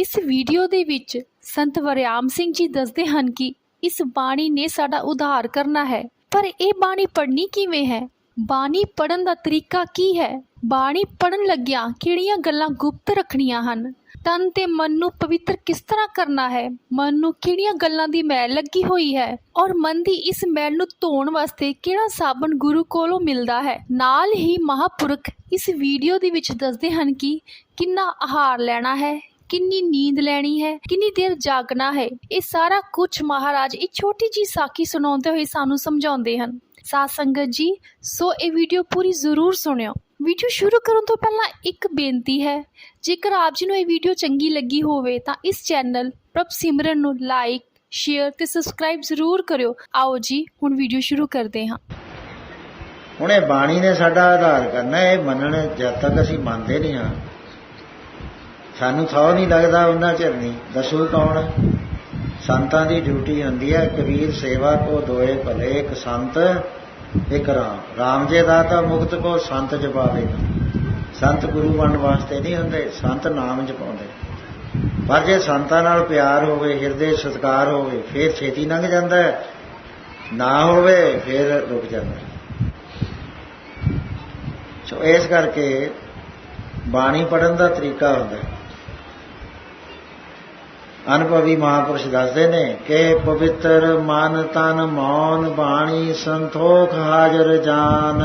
ਇਸ ਵੀਡੀਓ ਦੇ ਵਿੱਚ ਸੰਤ ਵਰਿਆਮ ਸਿੰਘ ਜੀ ਦੱਸਦੇ ਹਨ ਕਿ ਇਸ ਬਾਣੀ ਨੇ ਸਾਡਾ ਉਧਾਰ ਕਰਨਾ ਹੈ। ਪਰ ਇਹ ਬਾਣੀ ਪੜ੍ਹਨੀ ਕਿਵੇਂ ਹੈ? ਬਾਣੀ ਪੜਨ ਦਾ ਤਰੀਕਾ ਕੀ ਹੈ? ਬਾਣੀ ਪੜਨ ਲੱਗਿਆਂ ਕਿਹੜੀਆਂ ਗੱਲਾਂ ਗੁਪਤ ਰੱਖਣੀਆਂ ਹਨ? ਤਨ ਤੇ ਮਨ ਨੂੰ ਪਵਿੱਤਰ ਕਿਸ ਤਰ੍ਹਾਂ ਕਰਨਾ ਹੈ? ਮਨ ਨੂੰ ਕਿਹੜੀਆਂ ਗੱਲਾਂ ਦੀ ਮੈਲ ਲੱਗੀ ਹੋਈ ਹੈ? ਔਰ ਮਨ ਦੀ ਇਸ ਮੈਲ ਨੂੰ ਧੋਣ ਵਾਸਤੇ ਕਿਹੜਾ ਸਾਬਣ ਗੁਰੂ ਕੋਲੋਂ ਮਿਲਦਾ ਹੈ? ਨਾਲ ਹੀ ਮਹਾਪੁਰਖ ਇਸ ਵੀਡੀਓ ਦੇ ਵਿੱਚ ਦੱਸਦੇ ਹਨ ਕਿ ਕਿੰਨਾ ਆਹਾਰ ਲੈਣਾ ਹੈ ਕਿੰਨੀ ਨੀਂਦ ਲੈਣੀ ਹੈ, ਕਿੰਨੀ ਦੇਰ ਜਾਗਣਾ ਹੈ, ਇਹ ਸਾਰਾ ਕੁਝ ਮਹਾਰਾਜ ਇੱਕ ਛੋਟੀ ਜੀ ਸਾਖੀ ਸੁਣਾਉਂਦੇ ਹੋਏ ਸਾਨੂੰ ਸਮਝਾਉਂਦੇ ਹਨ। ਸਾਧ ਸੰਗਤ ਜੀ, ਸੋ ਇਹ ਵੀਡੀਓ ਪੂਰੀ ਜ਼ਰੂਰ ਸੁਣਿਓ। ਵੀਡੀਓ ਸ਼ੁਰੂ ਕਰਨ ਤੋਂ ਪਹਿਲਾਂ ਇੱਕ ਬੇਨਤੀ ਹੈ, ਜੇਕਰ ਆਪ ਜੀ ਨੂੰ ਇਹ ਵੀਡੀਓ ਚੰਗੀ ਲੱਗੀ ਹੋਵੇ ਤਾਂ ਇਸ ਚੈਨਲ ਪ੍ਰਭ ਸਿਮਰਨ ਨੂੰ ਲਾਈਕ, ਸ਼ੇਅਰ ਤੇ ਸਬਸਕ੍ਰਾਈਬ ਜ਼ਰੂਰ ਕਰਿਓ। ਆਓ ਜੀ, ਹੁਣ ਵੀਡੀਓ ਸ਼ੁਰੂ ਕਰਦੇ ਹਾਂ। ਹੁਣ ਇਹ ਬਾਣੀ ਨੇ ਸਾਡਾ ਆਧਾਰ ਕਰਨਾ, ਇਹ ਮੰਨਣ ਜਦ ਤੱਕ ਅਸੀਂ ਮੰਨਦੇ ਨਹੀਂ ਹਾਂ। ਸਾਨੂੰ ਥਾਂ ਨਹੀਂ ਲੱਗਦਾ, ਉਹਨਾਂ ਚਿਰ ਨਹੀਂ। ਦੱਸੋ ਕੌਣ ਸੰਤਾਂ ਦੀ ਡਿਊਟੀ ਹੁੰਦੀ ਹੈ ਕਬੀਰ ਸੇਵਾ ਕੋ ਦੋਏ ਭਲੇ, ਇੱਕ ਸੰਤ, ਇੱਕ ਰਾਮ। ਰਾਮ ਜੇ ਦਾਤਾ ਮੁਕਤ ਕੋ ਸੰਤ ਜਪਾਵੇ ਸੰਤ ਗੁਰੂ ਬਣਨ ਵਾਸਤੇ ਨਹੀਂ ਹੁੰਦੇ, ਸੰਤ ਨਾਮ ਜਪਾਉਂਦੇ। ਪਰ ਜੇ ਸੰਤਾਂ ਨਾਲ ਪਿਆਰ ਹੋਵੇ, ਹਿਰਦੇ ਸਤਕਾਰ ਹੋਵੇ, ਫਿਰ ਛੇਤੀ ਲੰਘ ਜਾਂਦਾ ਨਾ ਹੋਵੇ, ਫਿਰ ਰੁਕ ਜਾਂਦਾ ਸੋ ਇਸ ਕਰਕੇ ਬਾਣੀ ਪੜਨ ਦਾ ਤਰੀਕਾ ਹੁੰਦਾ ਹੈ। ਅਨੁਭਵੀ ਮਹਾਪੁਰਸ਼ ਦੱਸਦੇ ਨੇ ਕਿ ਪਵਿੱਤਰ ਮਨ ਤਨ ਮੌਨ ਬਾਣੀ ਸੰਤੋਖ ਹਾਜ਼ਰ ਜਾਨ।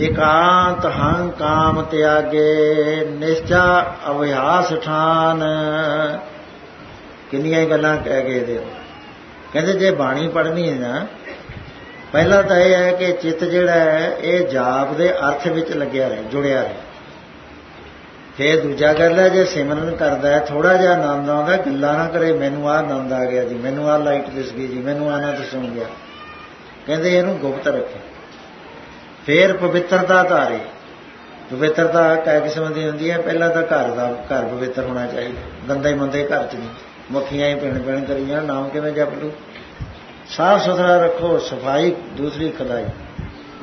ਇਕਾਂਤ ਹੰ ਕਾਮ ਤਿਆਗੇ, ਨਿਸ਼ਚਾ ਅਭਿਆਸ ਠਾਨ। ਕਿੰਨੀਆਂ ਹੀ ਗੱਲਾਂ ਕਹਿ ਗਏ ਦੇ ਕਹਿੰਦੇ ਜੇ ਬਾਣੀ ਪੜ੍ਹਨੀ ਹੈ ਨਾ, ਪਹਿਲਾ ਤਾਂ ਇਹ ਹੈ ਕਿ ਚਿੱਤ ਜਿਹੜਾ ਹੈ, ਇਹ ਜਾਪ ਦੇ ਅਰਥ ਵਿੱਚ ਲੱਗਿਆ ਰਹੇ, ਜੁੜਿਆ ਰਹੇ। ਫੇਰ ਦੂਜਾ ਗੱਲ ਹੈ, ਜੇ ਸਿਮਰਨ ਕਰਦਾ ਹੈ ਥੋੜਾ ਜਿਹਾ ਆਨੰਦ ਆਉਂਦਾ, ਗੱਲਾਂ ਨਾ ਕਰੇ, ਮੈਨੂੰ ਆਹ ਆਨੰਦ ਆ ਗਿਆ ਜੀ, ਮੈਨੂੰ ਆਹ ਲਾਈਟ ਦਿਸ ਗਈ ਜੀ, ਮੈਨੂੰ ਆਨੰਦ ਸੁਣ ਗਿਆ। ਕਹਿੰਦੇ ਇਹਨੂੰ ਗੁਪਤ ਰੱਖੇ। ਫੇਰ ਪਵਿੱਤਰਤਾ ਧਾਰੇ। ਪਵਿੱਤਰਤਾ ਕਈ ਕਿਸਮ ਦੀ ਹੁੰਦੀ ਹੈ, ਪਹਿਲਾਂ ਤਾਂ ਘਰ ਦਾ, ਘਰ ਪਵਿੱਤਰ ਹੋਣਾ ਚਾਹੀਦਾ। ਗੰਦੇ ਮੰਦੇ ਘਰ ਚ ਨਹੀਂ। ਮੱਖੀਆਂ ਹੀ ਪਿਣ ਪਿਣ ਕਰੀ ਜਾਣ ਨਾਮ ਕਿਵੇਂ ਜਪ ਲੂ ਸਾਫ਼ ਸੁਥਰਾ ਰੱਖੋ, ਸਫ਼ਾਈ, ਦੂਸਰੀ ਖਦਾਈ।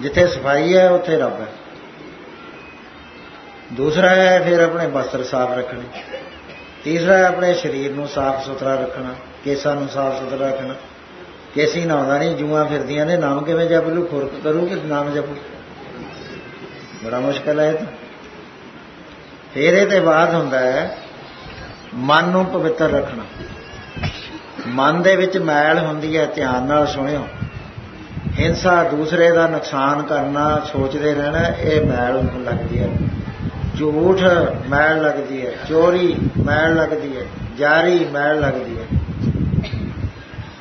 ਜਿੱਥੇ ਸਫ਼ਾਈ ਹੈ, ਉੱਥੇ ਰੱਬ ਹੈ। ਦੂਸਰਾ ਹੈ ਫਿਰ ਆਪਣੇ ਵਸਤਰ ਸਾਫ਼ ਰੱਖਣੇ। ਤੀਸਰਾ ਹੈ ਆਪਣੇ ਸਰੀਰ ਨੂੰ ਸਾਫ਼ ਸੁਥਰਾ ਰੱਖਣਾ, ਕੇਸਾਂ ਨੂੰ ਸਾਫ਼ ਸੁਥਰਾ ਰੱਖਣਾ। ਕੇਸੀ ਨਹਾਉਂਦਾ ਨਹੀਂ, ਜੂਆਂ ਫਿਰਦੀਆਂ ਨੇ, ਨਾਮ ਕਿਵੇਂ ਜਪ ਲੂ ਖੁਰਕ ਕਰੂ ਕਿ ਨਾਮ ਜਪੂ? ਬੜਾ ਮੁਸ਼ਕਲ ਹੈ ਇਹ ਤਾਂ। ਫਿਰ ਇਹ ਤੇ ਬਾਅਦ ਹੁੰਦਾ ਹੈ, ਮਨ ਨੂੰ ਪਵਿੱਤਰ ਰੱਖਣਾ। ਮਨ ਦੇ ਵਿੱਚ ਮੈਲ ਹੁੰਦੀ ਹੈ, ਧਿਆਨ ਨਾਲ ਸੁਣਿਓ। ਹਿੰਸਾ ਦੂਸਰੇ ਦਾ ਨੁਕਸਾਨ ਕਰਨਾ, ਸੋਚਦੇ ਰਹਿਣਾ, ਇਹ ਮੈਲ ਲੱਗਦੀ ਹੈ। ਝੂਠ ਮੈਲ ਲੱਗਦੀ ਹੈ, ਚੋਰੀ ਮੈਲ ਲੱਗਦੀ ਹੈ, ਜਾਰੀ ਮੈਲ ਲੱਗਦੀ ਹੈ।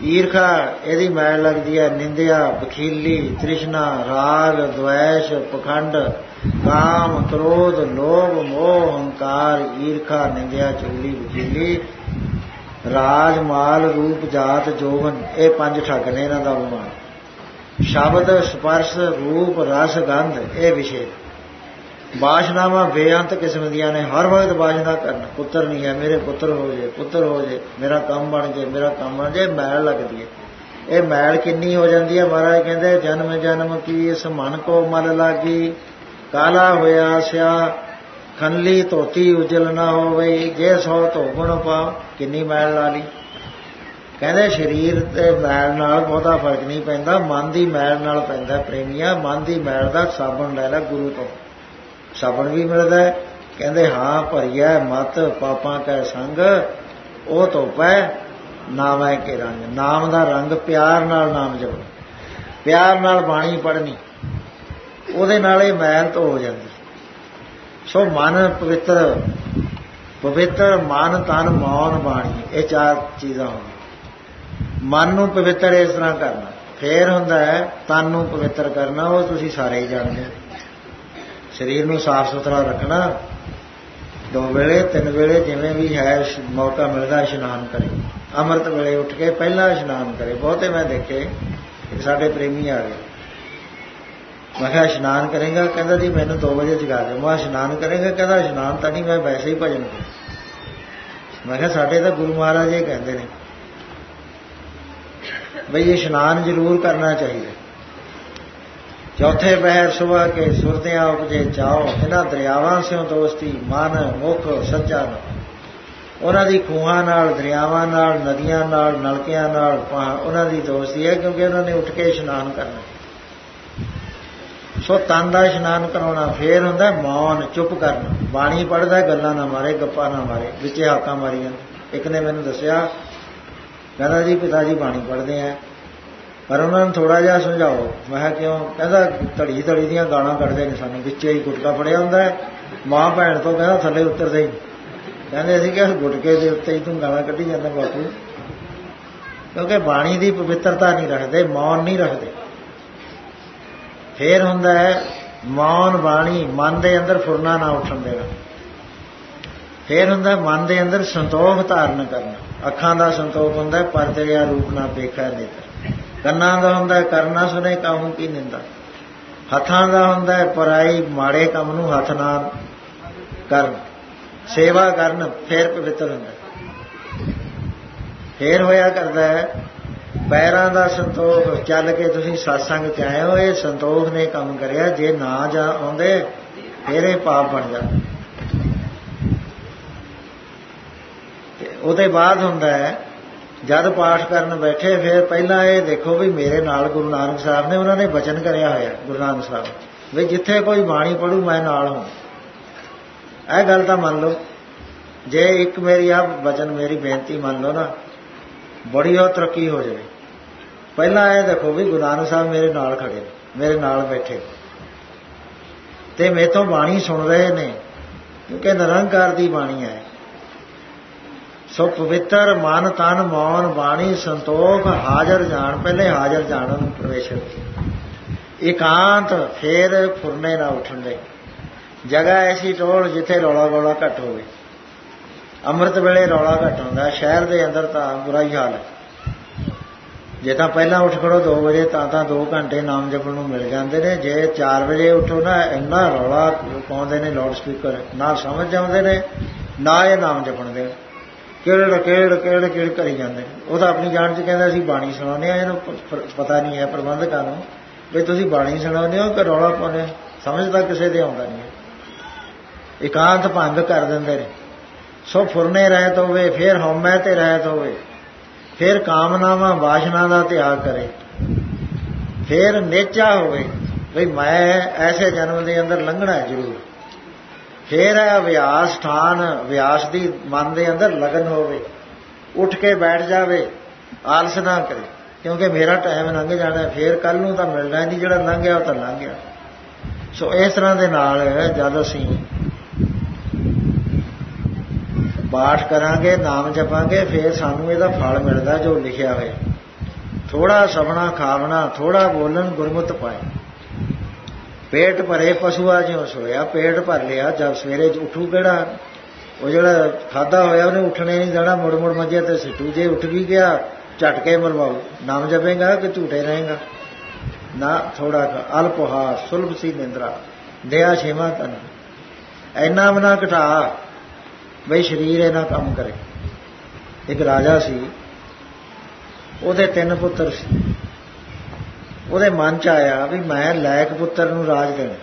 ਈਰਖਾ ਇਹਦੀ ਮੈਲ ਲੱਗਦੀ ਹੈ, ਨਿੰਦਿਆ ਬਖੀਲੀ ਤ੍ਰਿਸ਼ਨਾ, ਰਾਗ ਦ્વੈਸ਼ ਪਖੰਡ, ਕਾਮ, ਕ੍ਰੋਧ, ਲੋਭ, ਮੋਹ, ਹੰਕਾਰ, ਈਰਖਾ, ਨਿੰਦਿਆ ਚੁਗਲੀ ਬਖੀਲੀ ਰਾਜ, ਮਾਲ, ਰੂਪ, ਜਾਤ, ਜੋਵਨ, ਇਹ ਪੰਜ ਠੱਗ ਨੇ ਇਹਨਾਂ ਦਾ ਉਮਾਨ ਸ਼ਬਦ, ਸਪਰਸ਼, ਰੂਪ, ਰਸ, ਗੰਧ, ਇਹ ਵਿਸ਼ੇ। ਬਾਸ਼ਨਾਵਾਂ ਬੇਅੰਤ ਕਿਸਮ ਦੀਆਂ ਨੇ, ਹਰ ਵਕਤ ਬਾਸ਼ਨਾ ਕਰਨ। ਪੁੱਤਰ ਨਹੀਂ ਹੈ, ਮੇਰੇ ਪੁੱਤਰ ਹੋ ਜੇ, ਪੁੱਤਰ ਹੋ ਜੇ, ਮੇਰਾ ਕੰਮ ਬਣ ਜੇ, ਮੇਰਾ ਕੰਮ ਬਣ ਜੇ ਮੈਲ ਲੱਗਦੀ ਹੈ। ਇਹ ਮੈਲ ਕਿੰਨੀ ਹੋ ਜਾਂਦੀ ਹੈ? ਮਹਾਰਾਜ ਕਹਿੰਦੇ, ਜਨਮ ਜਨਮ ਕੀ ਇਸ ਮਨ ਕੋ ਮਲ ਲਾਗੀ, ਕਾਲਾ ਹੋਇਆ ਸਿਆ, ਖੰਲੀ ਧੋਤੀ ਉਜਲ ਨਾ ਹੋਵੇ, ਜੇ ਸੋ ਧੋਗਣ ਪਾ, ਕਿੰਨੀ ਮੈਲ ਲਾ ਲਈ? ਕਹਿੰਦੇ, ਸਰੀਰ ਤੇ ਮੈਲ ਨਾਲ ਬਹੁਤਾ ਫ਼ਰਕ ਨਹੀਂ ਪੈਂਦਾ, ਮਨ ਦੀ ਮੈਲ ਨਾਲ ਪੈਂਦਾ ਪ੍ਰੇਮੀਆਂ, ਮਨ ਦੀ ਮੈਲ ਦਾ ਸਾਬਣ ਲੈ ਲੈ ਗੁਰੂ ਤੋਂ। ਸਾਬਣ ਵੀ ਮਿਲਦਾ ਹੈ। ਕਹਿੰਦੇ, ਹਾਂ, ਭਰੀਐ ਮਤ, ਪਾਪਾਂ ਕੈ ਸੰਗ, ਉਹ ਧੋਪੈ ਨਾਮੈ ਕੇ ਰੰਗ। ਨਾਮ ਦਾ ਰੰਗ ਪਿਆਰ ਨਾਲ ਨਾਮ ਜਪੋ। ਪਿਆਰ ਨਾਲ ਬਾਣੀ ਪੜ੍ਹਨੀ, ਉਹਦੇ ਨਾਲ ਇਹ ਮੈਲ ਤੋਂ ਹੋ ਜਾਂਦੀ। ਸੋ ਮਨ ਪਵਿੱਤਰ ਪਵਿੱਤਰ ਮਨ ਤਨ ਮੌਨ ਬਾਣੀ, ਇਹ ਚਾਰ ਚੀਜ਼ਾਂ ਹੋਣ। ਮਨ ਨੂੰ ਪਵਿੱਤਰ ਇਸ ਤਰ੍ਹਾਂ ਕਰਨਾ। ਫੇਰ ਹੁੰਦਾ ਹੈ, ਤਨ ਨੂੰ ਪਵਿੱਤਰ ਕਰਨਾ, ਉਹ ਤੁਸੀਂ ਸਾਰੇ ਹੀ ਜਾਣਦੇ ਹੋ। ਸਰੀਰ ਨੂੰ ਸਾਫ਼ ਸੁਥਰਾ ਰੱਖਣਾ, ਦੋ ਵੇਲੇ, ਤਿੰਨ ਵੇਲੇ ਜਿਵੇਂ ਵੀ ਹੈ ਮੌਕਾ ਮਿਲਦਾ, ਇਸ਼ਨਾਨ ਕਰੇ। ਅੰਮ੍ਰਿਤ ਵੇਲੇ ਉੱਠ ਕੇ ਪਹਿਲਾਂ ਇਸ਼ਨਾਨ ਕਰੇ। ਬਹੁਤੇ ਮੈਂ ਦੇਖੇ ਸਾਡੇ ਪ੍ਰੇਮੀ ਆ ਗਏ। ਮੈਂ ਕਿਹਾ, ਇਸ਼ਨਾਨ ਕਰੇਗਾ? ਕਹਿੰਦਾ, ਜੀ, ਮੈਨੂੰ 2 ਵਜੇ ਜਗਾ ਦਿਓ। ਮੈਂ ਇਸ਼ਨਾਨ ਕਰੇਗਾ? ਕਹਿੰਦਾ, ਇਸ਼ਨਾਨ ਤਾਂ ਨਹੀਂ, ਮੈਂ ਵੈਸੇ ਹੀ ਭਜਨ ਕਰਾਂ। ਮੈਂ ਕਿਹਾ, ਸਾਡੇ ਤਾਂ ਗੁਰੂ ਮਹਾਰਾਜ ਇਹ ਕਹਿੰਦੇ ਨੇ, ਬਈ ਇਸ਼ਨਾਨ ਜ਼ਰੂਰ ਕਰਨਾ ਚਾਹੀਦਾ। ਚੌਥੇ ਬਹਿਰ ਸੁਬਹ ਕੇ ਸੁਰਦਿਆਂ ਉਪਜੇ ਚਾਓ, ਇਹਨਾਂ ਦਰਿਆਵਾਂ ਸਿਓ ਦੋਸਤੀ, ਮਨ, ਮੁਖ ਸੱਚਾ ਉਹਨਾਂ ਦੀ ਖੂਹਾਂ ਨਾਲ, ਦਰਿਆਵਾਂ ਨਾਲ, ਨਦੀਆਂ ਨਾਲ, ਨਲਕਿਆਂ ਨਾਲ ਉਹਨਾਂ ਦੀ ਦੋਸਤੀ ਹੈ ਕਿਉਂਕਿ ਉਹਨਾਂ ਨੇ ਉੱਠ ਕੇ ਇਸ਼ਨਾਨ ਕਰਨਾ। ਸੋ ਤਨ ਦਾ ਇਸ਼ਨਾਨ ਕਰਾਉਣਾ ਫੇਰ ਹੁੰਦਾ ਮੌਨ, ਚੁੱਪ ਕਰਨਾ। ਬਾਣੀ ਪੜਦਾ ਗੱਲਾਂ ਨਾ ਮਾਰੇ, ਗੱਪਾਂ ਨਾ ਮਾਰੇ, ਵਿੱਚੇ ਹਾਕਾਂ ਮਾਰੀਆਂ। ਇੱਕ ਨੇ ਮੈਨੂੰ ਦੱਸਿਆ, ਕਹਿੰਦਾ ਜੀ, ਪਿਤਾ ਜੀ ਬਾਣੀ ਪੜਦੇ ਆ। ਪਰ ਉਹਨਾਂ ਨੂੰ ਥੋੜਾ ਜਿਹਾ ਸਮਝਾਓ। ਮੈਂ ਕਿਹਾ ਕਿਉਂ? ਕਹਿੰਦਾ ਧੜੀ ਧੜੀ ਦੀਆਂ ਗਾਲਾਂ ਕੱਢਦੇ ਨੇ ਸਾਨੂੰ ਵਿੱਚੇ ਹੀ ਗੁਟਕਾ ਫੜਿਆ ਹੁੰਦਾ ਹੈ। ਮਾਂ ਭੈਣ ਤੋਂ ਕਹਿੰਦਾ ਥੱਲੇ ਉਤਰਦੇ ਹੀ ਕਹਿੰਦੇ ਅਸੀਂ ਕਿ ਗੁਟਕੇ ਦੇ ਉੱਤੇ ਹੀ ਤੂੰ ਗਾਲਾਂ ਕੱਢੀ ਜਾਂਦਾ ਬਾਪੂ। ਕਿਉਂਕਿ ਬਾਣੀ ਦੀ ਪਵਿੱਤਰਤਾ ਨਹੀਂ ਰੱਖਦੇ ਮੌਨ ਨਹੀਂ ਰੱਖਦੇ। ਫੇਰ ਹੁੰਦਾ ਹੈ ਮੌਨ ਬਾਣੀ ਮਨ ਦੇ ਅੰਦਰ ਫੁਰਨਾ ਨਾ ਉੱਠਣ ਦੇਣਾ। ਫੇਰ ਹੁੰਦਾ ਮਨ ਦੇ ਅੰਦਰ ਸੰਤੋਖ ਧਾਰਨ ਕਰਨਾ। ਅੱਖਾਂ ਦਾ ਸੰਤੋਖ ਹੁੰਦਾ ਹੈ, ਪਰ ਤੇਰਿਆ ਰੂਪ ਨਾ ਦੇਖਾ ਨੇਤਰ। ਕੰਨਾਂ ਦਾ ਹੁੰਦਾ ਹੈ, ਕਰਨਾ ਸੁਨੇ ਕਾਹੂ ਕੀ ਨਿੰਦਾ ਹੱਥਾਂ ਦਾ ਹੁੰਦਾ ਹੈ, ਪਰਾਈ ਮਾੜੇ ਕੰਮ ਨੂੰ ਹੱਥ ਨਾਲ ਕਰਨ ਸੇਵਾ ਕਰਨ ਫੇਰ ਪਵਿੱਤਰ ਹੁੰਦਾ ਫੇਰ ਹੋਇਆ ਕਰਦਾ ਹੈ ਪੈਰਾਂ ਦਾ ਸੰਤੋਖ ਚੱਲ ਕੇ ਤੁਸੀਂ satsang ਚ ਆਏ ਹੋ ਇਹ ਸੰਤੋਖ ਨੇ ਕੰਮ ਕਰਿਆ ਜੇ ਨਾ ਜਾ ਆਉਂਦੇ ਫੇਰ ਇਹ ਪਾਪ ਬਣ ਜਾਂਦਾ ਉਹਦੇ ਬਾਅਦ ਹੁੰਦਾ ਹੈ ਜਦ ਪਾਠ ਕਰਨ ਬੈਠੇ ਫਿਰ ਪਹਿਲਾਂ ਇਹ ਦੇਖੋ ਵੀ ਮੇਰੇ ਨਾਲ ਗੁਰੂ ਨਾਨਕ ਸਾਹਿਬ ਨੇ ਉਹਨਾਂ ਨੇ ਬਚਨ ਕਰਿਆ ਹੋਇਆ, ਗੁਰੂ ਨਾਨਕ ਸਾਹਿਬ। ਵੀ ਜਿੱਥੇ ਕੋਈ ਬਾਣੀ ਪੜੂ ਮੈਂ ਨਾਲ ਹਾਂ ਇਹ ਗੱਲ ਤਾਂ ਮੰਨ ਲਓ। ਜੇ ਇੱਕ ਮੇਰੀ ਆ ਬਚਨ, ਮੇਰੀ ਬੇਨਤੀ ਮੰਨ ਲਓ ਨਾ, ਬੜੀ ਹੋ ਤਰੱਕੀ ਹੋ ਜਾਵੇ। ਪਹਿਲਾਂ ਇਹ ਦੇਖੋ ਵੀ ਗੁਰੂ ਨਾਨਕ ਸਾਹਿਬ ਮੇਰੇ ਨਾਲ ਖੜੇ ਮੇਰੇ ਨਾਲ ਬੈਠੇ ਤੇ ਮੇਥੋਂ ਬਾਣੀ ਸੁਣ ਰਹੇ ਨੇ, ਕਿਉਂਕਿ ਨਿਰੰਕਾਰ ਦੀ ਬਾਣੀ ਹੈ। ਸੋ ਪਵਿੱਤਰ ਮਨ ਤਨ ਮੌਨ ਬਾਣੀ ਸੰਤੋਖ ਹਾਜ਼ਰ ਜਾਣ, ਪਹਿਲੇ ਹਾਜ਼ਰ ਜਾਣ ਨੂੰ ਪ੍ਰਵੇਸ਼ ਇਕਾਂਤ ਫੇਰ ਫੁਰਨੇ ਨਾ ਉੱਠਣ ਦੇ। ਜਗ੍ਹਾ ਐਸੀ ਟੋਲ ਜਿੱਥੇ ਰੌਲਾ ਰੌਲਾ ਘੱਟ ਹੋਵੇ। ਅੰਮ੍ਰਿਤ ਵੇਲੇ ਰੌਲਾ ਘੱਟ ਹੁੰਦਾ, ਸ਼ਹਿਰ ਦੇ ਅੰਦਰ ਤਾਂ ਬੁਰਾ ਹੀ ਹਾਲ ਹੈ। ਜੇ ਤਾਂ ਪਹਿਲਾਂ ਉੱਠ ਖੜੋ 2 ਵਜੇ, ਤਾਂ ਤਾਂ 2 ਘੰਟੇ ਨਾਮ ਜਪਣ ਨੂੰ ਮਿਲ ਜਾਂਦੇ ਨੇ। ਜੇ 4 ਵਜੇ ਉੱਠੋ ਨਾ, ਇੰਨਾ ਰੌਲਾ ਪਾਉਂਦੇ ਨੇ ਲਾਊਡ ਸਪੀਕਰ, ਨਾ ਸਮਝ ਜਾਂਦੇ ਨੇ, ਨਾ ਇਹ ਨਾਮ ਜਪਣ ਦੇ। ਕਿਹੜ ਕਿਹੜ ਕਿਹੜ ਕਿਹੜ ਕਰੀ ਜਾਂਦੇ ਨੇ। ਉਹ ਤਾਂ ਆਪਣੀ ਜਾਣ ਚ ਕਹਿੰਦਾ ਅਸੀਂ ਬਾਣੀ ਸੁਣਾਉਂਦੇ ਆ ਇਹਨੂੰ ਪਤਾ ਨਹੀਂ ਹੈ ਪ੍ਰਬੰਧਕਾਂ ਨੂੰ ਵੀ ਤੁਸੀਂ ਬਾਣੀ ਸੁਣਾਉਂਦੇ ਹੋ ਕਿ ਰੌਲਾ ਪਾਉਂਦੇ ਹੋ। ਸਮਝ ਤਾਂ ਕਿਸੇ ਦੇ ਆਉਂਦਾ ਨਹੀਂ ਇਕਾਂਤ ਭੰਗ ਕਰ ਦਿੰਦੇ ਨੇ। ਸੋ ਫੁਰਨੇ ਰਹਿਤ ਹੋਵੇ, ਫਿਰ ਹਉਮੈ ਤੇ ਰਹਿਤ ਹੋਵੇ। ਫਿਰ ਕਾਮਨਾਵਾਂ, ਵਾਸ਼ਨਾ ਦਾ ਤਿਆਗ ਕਰੇ। ਫਿਰ ਨੇਚਾ ਹੋਵੇ ਵੀ ਮੈਂ ਐਸੇ ਜਨਮ ਦੇ ਅੰਦਰ ਲੰਘਣਾ ਜ਼ਰੂਰ। ਫੇਰ ਹੈ ਅਭਿਆਸ ਸਥਾਨ ਅਭਿਆਸ ਦੀ ਮਨ ਦੇ ਅੰਦਰ ਲਗਨ ਹੋਵੇ, ਉੱਠ ਕੇ ਬੈਠ ਜਾਵੇ, ਆਲਸ ਨਾ ਕਰੇ, ਕਿਉਂਕਿ ਮੇਰਾ ਟਾਈਮ ਲੰਘ ਜਾਣਾ, ਫੇਰ ਕੱਲ ਨੂੰ ਤਾਂ ਮਿਲਣਾ ਨਹੀਂ, ਜਿਹੜਾ ਲੰਘ ਗਿਆ ਉਹ ਤਾਂ ਲੰਘ ਗਿਆ ਸੋ ਇਸ ਤਰ੍ਹਾਂ ਦੇ ਨਾਲ ਜਦ ਅਸੀਂ ਪਾਠ ਕਰਾਂਗੇ, ਨਾਮ ਜਪਾਂਗੇ, ਫੇਰ ਸਾਨੂੰ ਇਹਦਾ ਫਲ ਮਿਲਦਾ ਜੋ ਲਿਖਿਆ ਹੋਇਆ। ਥੋੜਾ ਸਭਣਾ, ਖਾਵਣਾ ਥੋੜਾ ਬੋਲਣ ਗੁਰਮੁਤ ਪਾਏ। ਪੇਟ ਭਰੇ ਪਸ਼ੂਆ ਜਿਉ ਸੋਇਆ, ਪੇਟ ਭਰ ਲਿਆ, ਜਦ ਸਵੇਰੇ ਉੱਠੂ ਕਿਹੜਾ? ਉਹ ਜਿਹੜਾ ਖਾਦਾ ਹੋਇਆ ਉਹਨੇ ਉੱਠਣੇ ਨਹੀਂ ਜਾਣਾ ਮੁੜ ਮੁੜ ਮੰਜੇ ਤੇ ਸਿੱਟੂ, ਜੇ ਉੱਠ ਵੀ ਗਿਆ, ਝਟਕੇ ਮਰਵਾਓ। ਨਾਮ ਜਪੇਗਾ ਕਿ ਝੂਠੇ ਰਹੇਗਾ? ਨਾ ਥੋੜਾ ਅਲਪਹਾਰ ਸੁਲਭ ਸੀ ਨਿੰਦਰਾ, ਦਇਆ ਛੇਵਾ ਤਨ। ਐਨਾ ਬਨਾ ਘਟਾ, ਬਈ ਸਰੀਰ ਇਹਨਾਂ ਕੰਮ ਕਰੇ। ਇੱਕ ਰਾਜਾ ਸੀ, ਉਹਦੇ ਤਿੰਨ ਪੁੱਤਰ ਸੀ। ਉਹਦੇ ਮਨ ਚ ਆਇਆ ਵੀ ਮੈਂ ਲਾਇਕ ਪੁੱਤਰ ਨੂੰ ਰਾਜ ਦੇਣਾ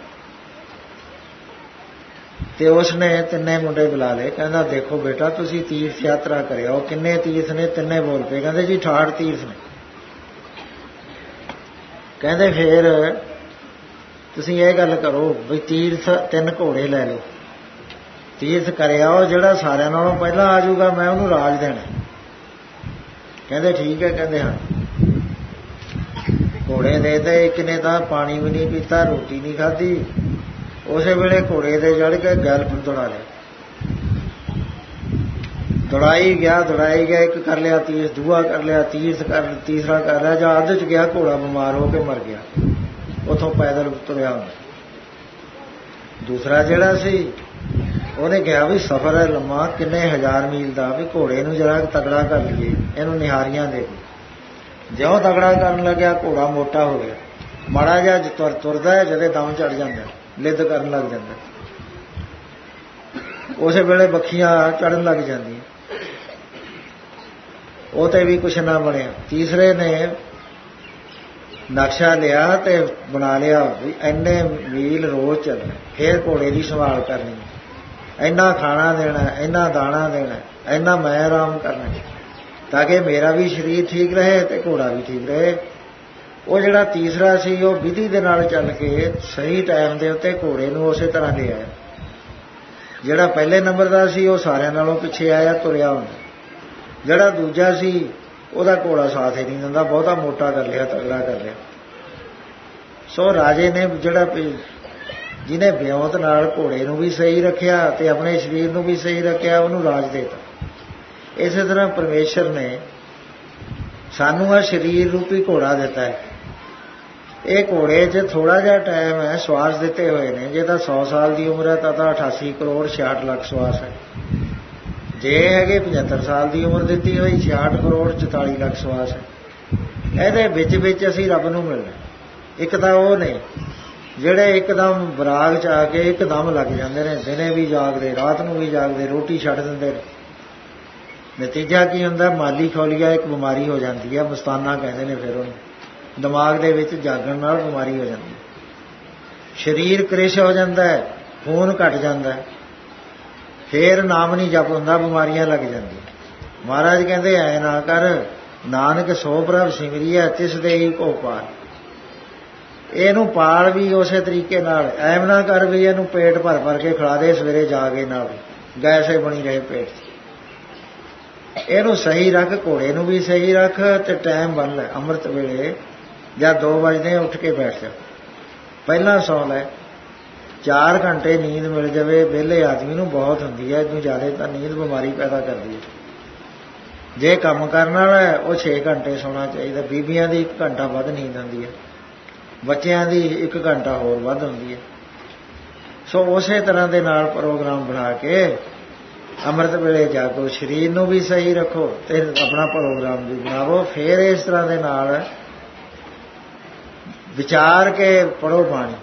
ਤੇ ਉਸਨੇ ਤਿੰਨੇ ਮੁੰਡੇ ਬੁਲਾ ਲਏ, ਕਹਿੰਦਾ, ਦੇਖੋ ਬੇਟਾ, ਤੁਸੀਂ ਤੀਰਥ ਯਾਤਰਾ ਕਰਿਓ ਕਿੰਨੇ ਤੀਰਥ ਨੇ, ਤਿੰਨੇ ਬੋਲ ਪਏ। ਕਹਿੰਦੇ, ਜੀ 68 ਤੀਰਥ ਨੇ। ਕਹਿੰਦੇ, ਫੇਰ ਤੁਸੀਂ ਇਹ ਗੱਲ ਕਰੋ ਵੀ ਤੀਰਥ ਤਿੰਨ ਘੋੜੇ ਲੈ ਲਓ। ਤੀਰਥ ਕਰਿਆ ਉਹ ਜਿਹੜਾ ਸਾਰਿਆਂ ਨਾਲੋਂ ਪਹਿਲਾਂ ਆ ਜਾਊਗਾ, ਮੈਂ ਉਹਨੂੰ ਰਾਜ ਦੇਣਾ ਕਹਿੰਦੇ, ਠੀਕ ਹੈ। ਕਹਿੰਦੇ, ਹਾਂ। ਘੋੜੇ ਦੇ ਤੇ ਇੱਕ ਨੇ ਤਾਂ ਪਾਣੀ ਵੀ ਨਹੀਂ ਪੀਤਾ, ਰੋਟੀ ਨਹੀਂ ਖਾਧੀ। ਉਸੇ ਵੇਲੇ ਘੋੜੇ ਦੇ ਚੜ ਕੇ ਗੈਲ ਦੌੜਾ ਲਿਆ। ਦੌੜਾਈ ਗਿਆ ਦੌੜਾਈ ਗਿਆ, ਇੱਕ ਕਰ ਲਿਆ ਤੀਰਥ ਦੂਆ ਕਰ ਲਿਆ ਤੀਰਥ ਕਰ, ਤੀਸਰਾ ਕਰ ਲਿਆ, ਜਾਂ ਅੱਧ ਚ ਗਿਆ, ਘੋੜਾ ਬਿਮਾਰ ਹੋ ਕੇ ਮਰ ਗਿਆ। ਉਥੋਂ ਪੈਦਲ ਤੁਰਿਆ ਦੂਸਰਾ ਜਿਹੜਾ ਸੀ, ਉਹਨੇ ਕਿਹਾ ਵੀ ਸਫ਼ਰ ਹੈ ਲੰਮਾ, ਕਿੰਨੇ ਹਜ਼ਾਰ ਮੀਲ ਦਾ, ਵੀ ਘੋੜੇ ਨੂੰ ਜਰਾ ਤਗੜਾ ਕਰ ਲਈਏ, ਇਹਨੂੰ ਨਿਹਾਰੀਆਂ ਦੇ। ਜਿਉਂ ਤਗੜਾ ਕਰਨ ਲੱਗਿਆ, ਘੋੜਾ ਮੋਟਾ ਹੋ ਗਿਆ। ਮਾੜਾ ਜਿਹਾ ਤੁਰ, ਤੁਰਦਾ ਹੈ, ਜਦੇ ਦਮ ਚੜ ਜਾਂਦਾ ਲਿੱਦ ਕਰਨ ਲੱਗ ਜਾਂਦਾ ਹੈ। ਉਸੇ ਵੇਲੇ ਬੱਖੀਆਂ ਚੜਨ ਲੱਗ ਜਾਂਦੀਆਂ। ਉਹ ਤੇ ਵੀ ਕੁਛ ਨਾ ਬਣਿਆ। ਤੀਸਰੇ ਨੇ ਨਕਸ਼ਾ ਲਿਆ ਤੇ ਬਣਾ ਲਿਆ ਵੀ ਇੰਨੇ ਮੀਲ ਰੋਜ਼ ਚੱਲਣਾ ਫੇਰ ਘੋੜੇ ਦੀ ਸੰਭਾਲ ਕਰਨੀ ਇੰਨਾ ਖਾਣਾ ਦੇਣਾ ਇੰਨਾ ਦਾਣਾ ਦੇਣਾ ਇੰਨਾ ਮੈਂ ਆਰਾਮ ਕਰਨਾ ਤਾਂ ਕਿ ਮੇਰਾ ਵੀ ਸਰੀਰ ਠੀਕ ਰਹੇ ਤੇ ਘੋੜਾ ਵੀ ਠੀਕ ਰਹੇ। ਉਹ ਜਿਹੜਾ ਤੀਸਰਾ ਸੀ, ਉਹ ਵਿਧੀ ਦੇ ਨਾਲ ਚੱਲ ਕੇ ਸਹੀ ਟਾਈਮ ਦੇ ਉੱਤੇ ਘੋੜੇ ਨੂੰ ਉਸੇ ਤਰ੍ਹਾਂ ਲਿਆਇਆ ਜਿਹੜਾ ਪਹਿਲੇ ਨੰਬਰ ਦਾ ਸੀ, ਉਹ ਸਾਰਿਆਂ ਨਾਲੋਂ ਪਿੱਛੇ ਆਇਆ, ਤੁਰਿਆ ਹੁੰਦਾ ਜਿਹੜਾ ਦੂਜਾ ਸੀ, ਉਹਦਾ ਘੋੜਾ ਸਾਥ ਹੀ ਨਹੀਂ ਦਿੰਦਾ, ਬਹੁਤਾ ਮੋਟਾ ਕਰ ਲਿਆ, ਤਗੜਾ ਕਰ ਲਿਆ। ਸੋ ਰਾਜੇ ਨੇ ਜਿਹੜਾ ਜਿਹਨੇ ਵਿਉਂਤ ਨਾਲ ਘੋੜੇ ਨੂੰ ਵੀ ਸਹੀ ਰੱਖਿਆ ਤੇ ਆਪਣੇ ਸਰੀਰ ਨੂੰ ਵੀ ਸਹੀ ਰੱਖਿਆ, ਉਹਨੂੰ ਰਾਜ ਦੇਤਾ। ਇਸੇ ਤਰ੍ਹਾਂ ਪਰਮੇਸ਼ਰ ਨੇ ਸਾਨੂੰ ਆ ਸਰੀਰ ਰੂਪੀ ਘੋੜਾ ਦਿੱਤਾ ਹੈ। ਇਹ ਘੋੜੇ 'ਚ ਥੋੜਾ ਜਿਹਾ ਟਾਈਮ ਹੈ, ਸਵਾਸ ਦਿੱਤੇ ਹੋਏ ਨੇ। ਜੇ ਤਾਂ 100 ਸਾਲ ਦੀ ਉਮਰ ਹੈ, ਤਾਂ ਤਾਂ 88 ਕਰੋੜ 66 ਲੱਖ ਸਵਾਸ ਹੈ। ਜੇ ਹੈਗੇ 75 ਸਾਲ ਦੀ ਉਮਰ ਦਿੱਤੀ ਹੋਈ 66 ਕਰੋੜ 44 ਲੱਖ ਸਵਾਸ ਹੈ। ਇਹਦੇ ਵਿੱਚ ਵਿੱਚ ਅਸੀਂ ਰੱਬ ਨੂੰ ਮਿਲਣਾ ਇੱਕ ਤਾਂ ਉਹ ਨੇ, ਜਿਹੜੇ ਇੱਕਦਮ ਬਰਾਗ ਚ ਆ ਕੇ ਇੱਕਦਮ ਲੱਗ ਜਾਂਦੇ ਨੇ, ਦਿਨੇ ਵੀ ਜਾਗਦੇ, ਰਾਤ ਨੂੰ ਵੀ ਜਾਗਦੇ, ਰੋਟੀ ਛੱਡ ਦਿੰਦੇ ਨੇ। ਨਤੀਜਾ ਕੀ ਹੁੰਦਾ? ਮਾਲੀ ਖੌਲੀਆ ਇੱਕ ਬਿਮਾਰੀ ਹੋ ਜਾਂਦੀ ਹੈ ਮਸਤਾਨਾ ਕਹਿੰਦੇ ਨੇ ਫਿਰ ਉਹਨੂੰ। ਦਿਮਾਗ ਦੇ ਵਿੱਚ ਜਾਗਣ ਨਾਲ ਬਿਮਾਰੀ ਹੋ ਜਾਂਦੀ ਹੈ ਸਰੀਰ ਕ੍ਰਿਸ਼ ਹੋ ਜਾਂਦਾ ਹੈ, ਖੂਨ ਘਟ ਜਾਂਦਾ ਹੈ। ਫੇਰ ਨਾਮ ਨਹੀਂ ਜਪ ਹੁੰਦਾ, ਬਿਮਾਰੀਆਂ ਲੱਗ ਜਾਂਦੀਆਂ। ਮਹਾਰਾਜ ਕਹਿੰਦੇ, ਐ ਨਾ ਕਰ, ਨਾਨਕ ਸੋ ਪ੍ਰਭ ਸਿਮਰਿਆ ਤਿਸ ਦੇ ਹੀ ਕੋ ਪਾਰ। ਇਹਨੂੰ ਪਾਲ ਵੀ ਉਸੇ ਤਰੀਕੇ ਨਾਲ ਐਮ ਨਾ ਕਰ ਵੀ ਇਹਨੂੰ ਪੇਟ ਭਰ ਭਰ ਕੇ ਖਿਲਾ ਦੇ, ਸਵੇਰੇ ਜਾ ਕੇ ਨਾਲ। ਗੈਸੇ ਬਣੀ ਰਹੇ ਪੇਟ 'ਚ। ਇਹਨੂੰ ਸਹੀ ਰੱਖ, ਘੋੜੇ ਨੂੰ ਵੀ ਸਹੀ ਰੱਖ ਤੇ ਟਾਈਮ ਬਣ ਲੈ, ਅੰਮ੍ਰਿਤ ਵੇਲੇ ਜਾਂ 2 ਵਜੇ ਉੱਠ ਕੇ ਬੈਠ ਜਾ। ਪਹਿਲਾਂ ਸੌ ਲੈ। 4 ਘੰਟੇ ਨੀਂਦ ਮਿਲ ਜਾਵੇ, ਵਿਹਲੇ ਆਦਮੀ ਨੂੰ ਬਹੁਤ ਹੁੰਦੀ ਹੈ ਇਹਨੂੰ ਜ਼ਿਆਦਾ ਤਾਂ ਨੀਂਦ ਬਿਮਾਰੀ ਪੈਦਾ ਕਰਦੀ ਹੈ ਜੇ ਕੰਮ ਕਰਨ ਵਾਲਾ ਹੈ, ਉਹ 6 ਘੰਟੇ ਸੌਣਾ ਚਾਹੀਦਾ। ਬੀਬੀਆਂ ਦੀ 1 ਘੰਟਾ ਵੱਧ ਨੀਂਦ ਆਉਂਦੀ ਹੈ ਬੱਚਿਆਂ ਦੀ 1 ਘੰਟਾ ਹੋਰ ਵੱਧ ਹੁੰਦੀ ਹੈ ਸੋ ਉਸੇ ਤਰ੍ਹਾਂ ਦੇ ਨਾਲ ਪ੍ਰੋਗਰਾਮ ਬਣਾ ਕੇ ਅੰਮ੍ਰਿਤ ਵੇਲੇ ਜਾਗੋ, ਸਰੀਰ ਨੂੰ ਵੀ ਸਹੀ ਰੱਖੋ ਤੇ ਆਪਣਾ ਪ੍ਰੋਗਰਾਮ ਵੀ ਬਣਾਵੋ। ਫੇਰ ਇਸ ਤਰ੍ਹਾਂ ਦੇ ਨਾਲ ਵਿਚਾਰ ਕੇ ਪੜੋ ਬਾਣੀ।